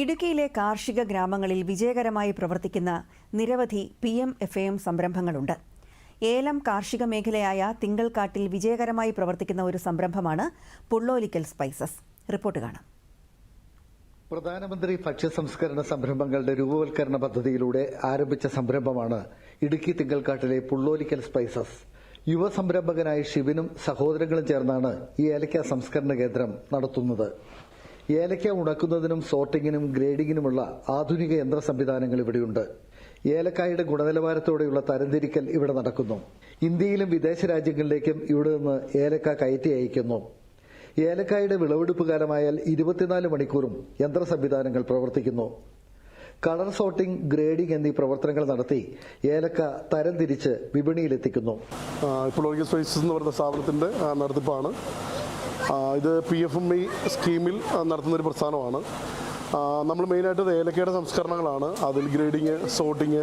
ഇടുക്കിയിലെ കാർഷിക ഗ്രാമങ്ങളിൽ വിജയകരമായി പ്രവർത്തിക്കുന്ന നിരവധി പി എം എഫ് എം സംരംഭങ്ങളുണ്ട്. ഏലം കാർഷിക മേഖലയായ തിങ്കൾക്കാട്ടിൽ വിജയകരമായി പ്രവർത്തിക്കുന്ന ഒരു സംരംഭമാണ് പുള്ളോലിക്കൽ സ്പൈസസ്. റിപ്പോർട്ട് കാണാം. പ്രധാനമന്ത്രി ഭക്ഷ്യ സംസ്കരണ സംരംഭങ്ങളുടെ രൂപവൽക്കരണ പദ്ധതിയിലൂടെ ആരംഭിച്ച സംരംഭമാണ് ഇടുക്കി തിങ്കൾക്കാട്ടിലെ പുള്ളോലിക്കൽ സ്പൈസസ്. യുവ സംരംഭകനായ ശിവനും സഹോദരങ്ങളും ചേർന്നാണ് ഈ ഏലക്ക സംസ്കരണ കേന്ദ്രം നടത്തുന്നത്. ഏലക്ക ഉണക്കുന്നതിനും സോർട്ടിങ്ങിനും ഗ്രേഡിങ്ങിനുമുള്ള ആധുനിക യന്ത്ര സംവിധാനങ്ങൾ ഇവിടെയുണ്ട്. ഏലക്കായുടെ ഗുണനിലവാരത്തോടെയുള്ള തരംതിരിക്കൽ ഇവിടെ നടക്കുന്നു. ഇന്ത്യയിലും വിദേശ രാജ്യങ്ങളിലേക്കും ഇവിടെ നിന്ന് ഏലക്ക കയറ്റി അയക്കുന്നു ഏലക്കായുടെ വിളവെടുപ്പ് കാലമായാൽ ഇരുപത്തിനാല് മണിക്കൂറും യന്ത്ര സംവിധാനങ്ങൾ പ്രവർത്തിക്കുന്നു. കളർ സോർട്ടിംഗ് ഗ്രേഡിംഗ് എന്നീ പ്രവർത്തനങ്ങൾ നടത്തി ഏലക്ക തരംതിരിച്ച് വിപണിയിലെത്തിക്കുന്നു. ഇപ്പോൾ എന്ന് പറയുന്ന സ്ഥാപനത്തിന്റെ നടത്തിപ്പാണ്. ഇത് പി എഫ് എം ഇ സ്കീമിൽ നടത്തുന്നൊരു പ്രസ്ഥാനമാണ്. നമ്മൾ മെയിനായിട്ട് ഏലക്കയുടെ സംസ്കരണങ്ങളാണ്. അതിൽ ഗ്രേഡിങ് സോട്ടിങ്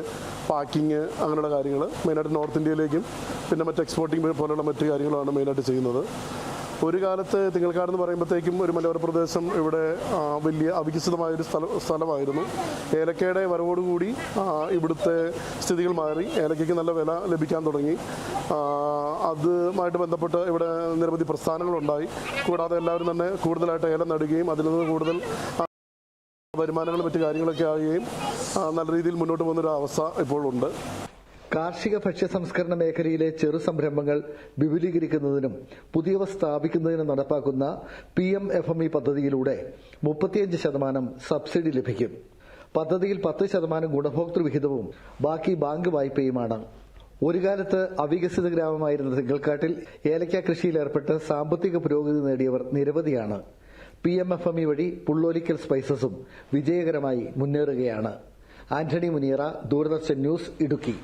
പാക്കിങ് അങ്ങനെയുള്ള കാര്യങ്ങൾ മെയിനായിട്ട് നോർത്ത് ഇന്ത്യയിലേക്കും പിന്നെ മറ്റ് എക്സ്പോർട്ടിങ് പോലെയുള്ള മറ്റ് കാര്യങ്ങളാണ് മെയിനായിട്ട് ചെയ്യുന്നത്. ഒരു കാലത്ത് തിങ്ങൾക്കാട് എന്ന് പറയുമ്പോഴത്തേക്കും ഒരു മലയോര പ്രദേശം ഇവിടെ വലിയ വലിയ അവികസിതമായൊരു സ്ഥല സ്ഥലമായിരുന്നു. ഏലക്കയുടെ വരവോടുകൂടി ഇവിടുത്തെ സ്ഥിതികൾ മാറി. ഏലക്കയ്ക്ക് നല്ല വില ലഭിക്കാൻ തുടങ്ങി. അതുമായിട്ട് ബന്ധപ്പെട്ട് ഇവിടെ നിരവധി പ്രസ്ഥാനങ്ങളുണ്ടായി. കൂടാതെ എല്ലാവരും തന്നെ കൂടുതലായിട്ട് ഏലം നടുകയും അതിൽ നിന്ന് കൂടുതൽ വരുമാനങ്ങളും മറ്റു കാര്യങ്ങളൊക്കെ ആവുകയും നല്ല രീതിയിൽ മുന്നോട്ട് പോകുന്നൊരു അവസ്ഥ ഇപ്പോഴുണ്ട്. കാർഷിക ഭക്ഷ്യ സംസ്കരണ മേഖലയിലെ ചെറു സംരംഭങ്ങൾ വിപുലീകരിക്കുന്നതിനും പുതിയവ സ്ഥാപിക്കുന്നതിനും നടപ്പാക്കുന്ന P M F M E പദ്ധതിയിലൂടെ മുപ്പത്തിയഞ്ച് ശതമാനം സബ്സിഡി ലഭിക്കും. പദ്ധതിയിൽ പത്ത് ശതമാനം ഗുണഭോക്തൃ വിഹിതവും ബാക്കി ബാങ്ക് വായ്പയുമാണ്. ഒരു കാലത്ത് അവികസിത ഗ്രാമമായിരുന്ന തിങ്കൾക്കാട്ടിൽ ഏലക്ക കൃഷിയിൽ ഏർപ്പെട്ട് സാമ്പത്തിക പുരോഗതി നേടിയവർ നിരവധിയാണ്. P M F M E വഴി പുള്ളോലിക്കൽ സ്പൈസസും വിജയകരമായി മുന്നേറുകയാണ്. ആന്റണി മുനിയറ ദൂരദർശൻ ന്യൂസ് ഇടുക്കി.